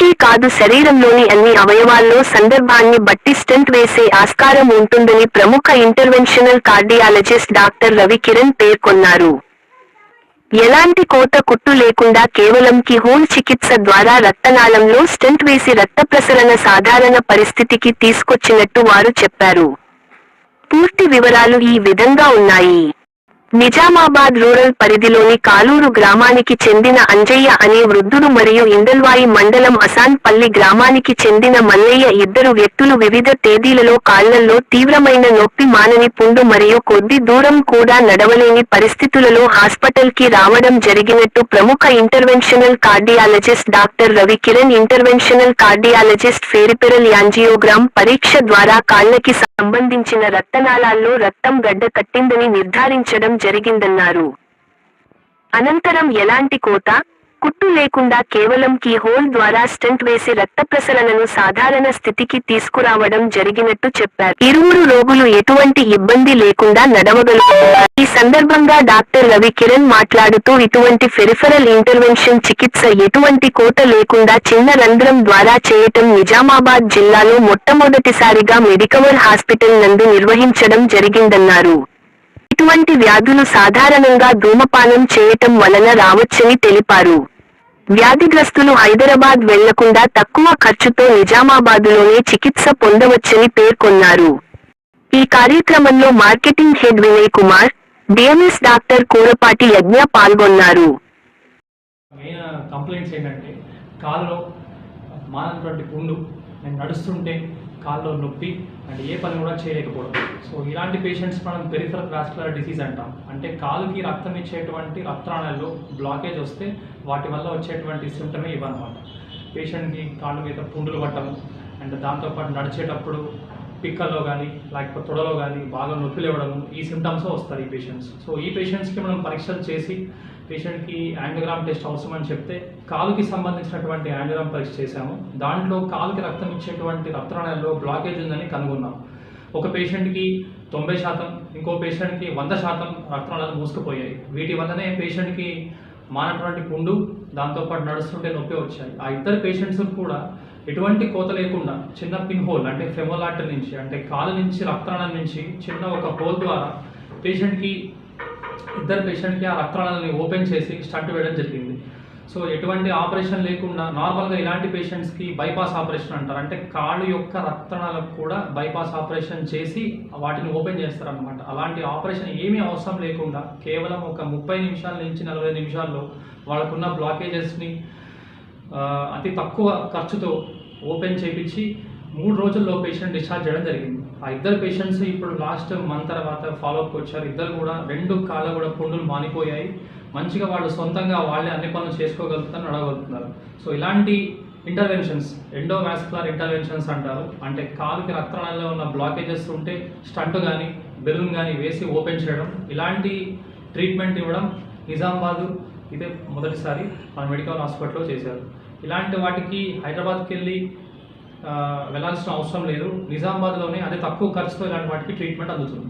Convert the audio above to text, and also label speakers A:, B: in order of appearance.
A: హార్ట్కే కాదు శరీరంలోని అన్ని అవయవాల్లో సందర్భాన్ని బట్టి స్టెంట్ వేసే ఆస్కారం ఉంటుందని ప్రముఖ interventional cardiologist doctor Ravi Kiran పేర్కొన్నారు. ఎలాంటి కోత కుట్టు లేకుండా కేవలం కి హోల్ చికిత్స ద్వారా రక్తనాళంలో స్టెంట్ వేసి రక్త ప్రసరణ సాధారణ పరిస్థితికి తీసుకొచ్చినట్టు వారు చెప్పారు. పూర్తి వివరాలు ఈ విధంగా ఉన్నాయి. నిజామాబాద్ రూరల్ పరిధిలోని కాలూరు గ్రామానికి చెందిన అంజయ్య అనే వృద్ధుడు మరియు ఇందల్వాయి మండలం అసాన్పల్లి గ్రామానికి చెందిన మల్లయ్య ఇద్దరు వ్యక్తులు వివిధ తేదీలలో కాళ్ళల్లో తీవ్రమైన నొప్పి మానని పుండు మరియు కొద్ది దూరం కూడా నడవలేని పరిస్థితులలో హాస్పిటల్కి రావడం జరిగినట్టు ప్రముఖ interventional cardiologist doctor Ravi Kiran interventional cardiologist peripheral angiogram పరీక్ష ద్వారా కాళ్ళకి సంబంధించిన రక్తనాళాల్లో రక్తం గడ్డ కట్టిందని నిర్ధారించడం జరిగిందన్నారు. అనంతరం ఎలాంటి కోత? కుట్టు లేకుండా కేవలం కీ హోల్ ద్వారా స్టెంట్ వేసి రక్త ప్రసరణను సాధారణ స్థితికి తీసుకురావడం జరిగినట్టు చెప్పారు. ఇరువురు రోగులు ఎటువంటి ఇబ్బంది లేకుండా నడవగలుగుతున్నారు. ఈ సందర్భంగా డాక్టర్ రవి కిరణ్ మాట్లాడుతూ ఇటువంటి ఫెరిఫరల్ ఇంటర్వెన్షన్ చికిత్స ఎటువంటి కోత లేకుండా చిన్న రంధ్రం ద్వారా చేయటం నిజామాబాద్ జిల్లాలో మొట్టమొదటిసారిగా మెడికవర్ హాస్పిటల్ నందు నిర్వహించడం జరిగిందన్నారు. ఇటువంటి వ్యాధులు సాధారణంగా ధూమపానం చేయటం వలన రావచ్చని తెలిపారు. వ్యాధిగ్రస్తులు హైదరాబాద్ వెళ్ళకుండా తక్కువ ఖర్చుతో నిజామాబాదులోనే చికిత్స పొందవచ్చని పేర్కొన్నారు. ఈ కార్యక్రమంలో marketing head Vinay Kumar DMS doctor Kurapati Yagna పాల్గొన్నారు.
B: కంప్లైంట్స్ ఏంటంటే కాలులో మానటువంటి పుండు నేను నడుస్తుంటే కాళ్ళలో నొప్పి అండ్ ఏ పని కూడా చేయలేకపోవడం. సో ఇలాంటి పేషెంట్స్ మనం పెరిఫరల్ వాస్కులర్ డిసీజ్ అంటాం. అంటే కాలుకి రక్తం ఇచ్చేటువంటి రక్తనాళాల్లో బ్లాకేజ్ వస్తే వాటి వల్ల వచ్చేటువంటి సిమ్టమే ఇవన్నమాట పేషెంట్కి కాళ్ళ మీద పుండులు పట్టడం అండ్ దాంతోపాటు నడిచేటప్పుడు పిక్కల్లో కానీ లేకపోతే తొడలో కానీ బాగా నొప్పి లేవడము ఈ సిమ్టమ్స్ వస్తారు ఈ పేషెంట్స్ సో ఈ పేషెంట్స్కి మనం పరీక్షలు చేసి పేషెంట్కి యాంగియోగ్రామ్ టెస్ట్ అవసరం అని చెప్తే కాలుకి సంబంధించినటువంటి యాంగియోగ్రామ్ పరీక్ష చేశాము. దాంట్లో కాలుకి రక్తం ఇచ్చేటువంటి రక్తనాళాల్లో బ్లాకేజ్ ఉందని కనుగొన్నాం. ఒక పేషెంట్కి తొంభై శాతం ఇంకో పేషెంట్కి వంద శాతం రక్తనాళాలు మూసుకుపోయాయి. వీటి వల్లనే పేషెంట్కి మానటువంటి పుండు దాంతోపాటు నడుస్తుంటే నొప్పి వచ్చాయి. ఆ ఇద్దరు పేషెంట్స్ కూడా ఎటువంటి కోత లేకుండా చిన్న పిన్ హోల్ అంటే ఫెమోలాటర్ నుంచి అంటే కాలు నుంచి రక్తనాళం నుంచి చిన్న ఒక హోల్ ద్వారా పేషెంట్కి ఇద్దరు పేషెంట్కి ఆ రక్తనాళాలని ఓపెన్ చేసి స్టంట్ వేయడం జరిగింది. సో ఎటువంటి ఆపరేషన్ లేకుండా నార్మల్గా ఇలాంటి పేషెంట్స్కి బైపాస్ ఆపరేషన్ అంటారు. అంటే కాళ్ళు యొక్క రక్తనాళాలకు కూడా బైపాస్ ఆపరేషన్ చేసి వాటిని ఓపెన్ చేస్తారనమాట అలాంటి ఆపరేషన్ ఏమీ అవసరం లేకుండా కేవలం ఒక ముప్పై నిమిషాల నుంచి నలభై నిమిషాల్లో వాళ్ళకున్న బ్లాకేజెస్ని అతి తక్కువ ఖర్చుతో ఓపెన్ చేపించి మూడు రోజుల్లో పేషెంట్ డిశ్చార్జ్ చేయడం జరిగింది. ఆ ఇద్దరు పేషెంట్స్ ఇప్పుడు లాస్ట్ మంత్ తర్వాత అప్ వచ్చారు. ఇద్దరు కూడా రెండు కాళ్ళ కూడా పుండులు మానిపోయాయి. మంచిగా వాళ్ళు సొంతంగా వాళ్ళే అన్ని పనులు చేసుకోగలుగుతారు నడవగలుగుతున్నారు సో ఇలాంటి ఇంటర్వెన్షన్స్ ఎండోవాస్కులర్ ఇంటర్వెన్షన్స్ అంటారు. అంటే కాలుకి రక్తనాళంలో ఉన్న బ్లాకేజెస్ ఉంటే స్టంట్ కానీ బెలూన్ కానీ వేసి ఓపెన్ చేయడం ఇలాంటి ట్రీట్మెంట్ ఇవ్వడం నిజామాబాదు. ఇదే మొదటిసారి మన మెడికల్ హాస్పిటల్లో చేశారు. ఇలాంటి వాటికి హైదరాబాద్కి వెళ్ళి వెళ్ళాల్సిన అవసరం లేదు. నిజామాబాద్లోనే అదే తక్కువ ఖర్చుతో ఇలాంటి వాటికి ట్రీట్మెంట్ అందుతుంది.